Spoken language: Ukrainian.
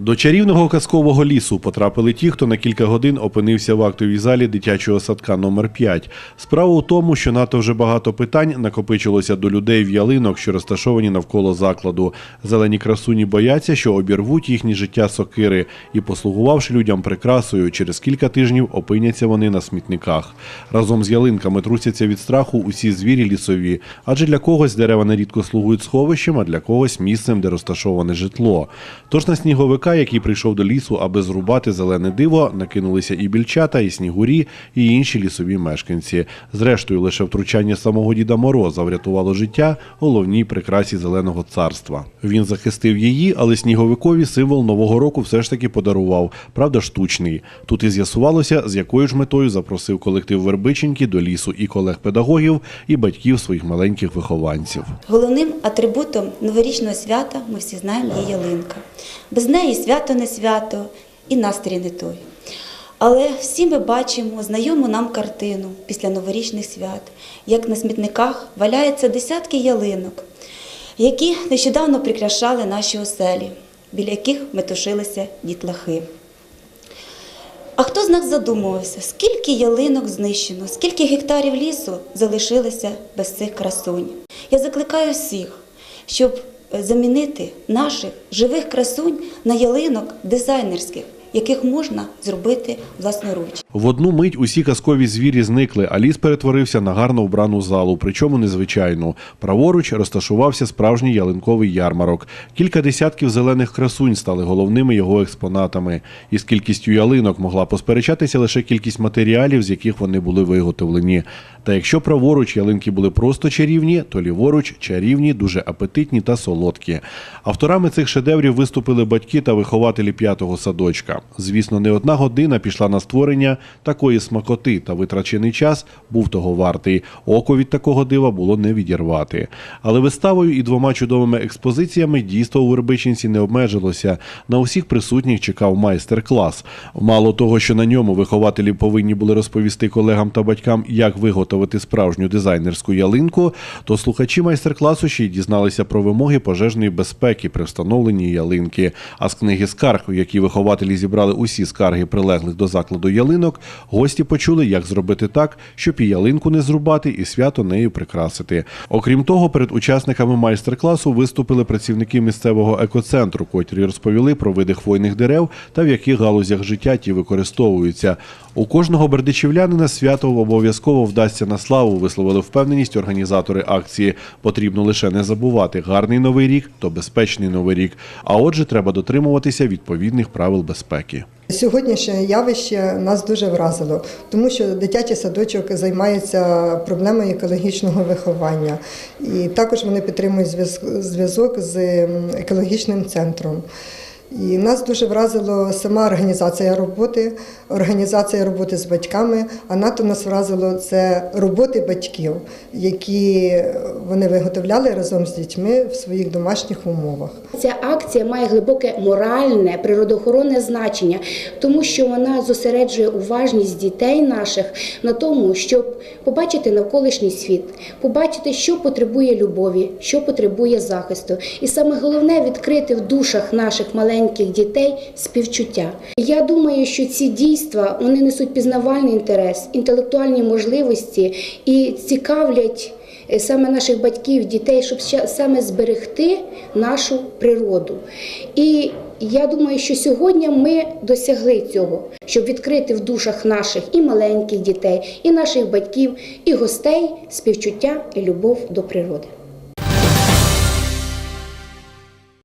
До чарівного казкового лісу потрапили ті, хто на кілька годин опинився в актовій залі дитячого садка номер 5 Справа у тому, що надто вже багато питань накопичилося до людей в ялинок, що розташовані навколо закладу. Зелені красуні бояться, що обірвуть їхні життя сокири, і, послугувавши людям прикрасою, через кілька тижнів опиняться вони на смітниках. Разом з ялинками трусяться від страху усі звірі лісові, адже для когось дерева нерідко слугують сховищем, а для когось місцем, де розташоване житло. Тож на сніговика, який прийшов до лісу, аби зрубати зелене диво, накинулися і більчата, і снігурі, і інші лісові мешканці. Зрештою, лише втручання самого Діда Мороза врятувало життя головній прикрасі зеленого царства. Він захистив її, але сніговикові символ нового року все ж таки подарував, правда, штучний. Тут і з'ясувалося, з якою ж метою запросив колектив Вербиченьки до лісу і колег-педагогів, і батьків своїх маленьких вихованців. Головним атрибутом новорічного свята, ми всі знаємо, є ялинка. Без неї свято не свято і настрій не той. Але всі ми бачимо знайому нам картину після новорічних свят, як на смітниках валяються десятки ялинок, які нещодавно прикрашали наші оселі, біля яких метушилися дітлахи. А хто з нас задумувався, скільки ялинок знищено, скільки гектарів лісу залишилося без цих красунь? Я закликаю всіх, щоб замінити наших живих красунь на ялинок дизайнерських, яких можна зробити власноруч. В одну мить усі казкові звірі зникли, а ліс перетворився на гарно вбрану залу, причому незвичайну. Праворуч розташувався справжній ялинковий ярмарок. Кілька десятків зелених красунь стали головними його експонатами. Із кількістю ялинок могла посперечатися лише кількість матеріалів, з яких вони були виготовлені. Та якщо праворуч ялинки були просто чарівні, то ліворуч чарівні, дуже апетитні та солодкі. Авторами цих шедеврів виступили батьки та вихователі п'ятого садочка. Звісно, не одна година пішла на створення такої смакоти, та витрачений час був того вартий. Око від такого дива було не відірвати. Але виставою і двома чудовими експозиціями дійство у Вербичинці не обмежилося. На усіх присутніх чекав майстер-клас. Мало того, що на ньому вихователі повинні були розповісти колегам та батькам, як виготовити справжню дизайнерську ялинку, то слухачі майстер-класу ще й дізналися про вимоги пожежної безпеки при встановленні ялинки. А з книги скарг, у якій вихователі зібрали усі скарги прилеглих до закладу ялинок, гості почули, як зробити так, щоб і ялинку не зрубати, і свято нею прикрасити. Окрім того, перед учасниками майстер-класу виступили працівники місцевого екоцентру, котрі розповіли про види хвойних дерев та в яких галузях життя ті використовуються. У кожного бердичівлянина свято обов'язково вдасться на славу, висловили впевненість організатори акції. Потрібно лише не забувати, гарний новий рік то безпечний новий рік. А отже, треба дотримуватися відповідних правил безпеки. Сьогоднішнє явище нас дуже вразило, тому що дитячий садочок займається проблемою екологічного виховання, і також вони підтримують зв'яз- зв'язок з екологічним центром. І нас дуже вразила сама організація роботи, організація роботи з батьками, а надто нас вразило це роботи батьків, які вони виготовляли разом з дітьми в своїх домашніх умовах. Ця акція має глибоке моральне, природоохоронне значення, тому що вона зосереджує уважність дітей наших на тому, щоб побачити навколишній світ, побачити, що потребує любові, що потребує захисту. І саме головне відкрити в душах наших маленьких дітей співчуття. Я думаю, що ці дійства вони несуть пізнавальний інтерес, інтелектуальні можливості і цікавлять е, саме наших батьків, дітей, щоб саме зберегти нашу природу. І я думаю, що сьогодні ми досягли цього, щоб відкрити в душах наших і маленьких дітей, і наших батьків, і гостей співчуття і любов до природи.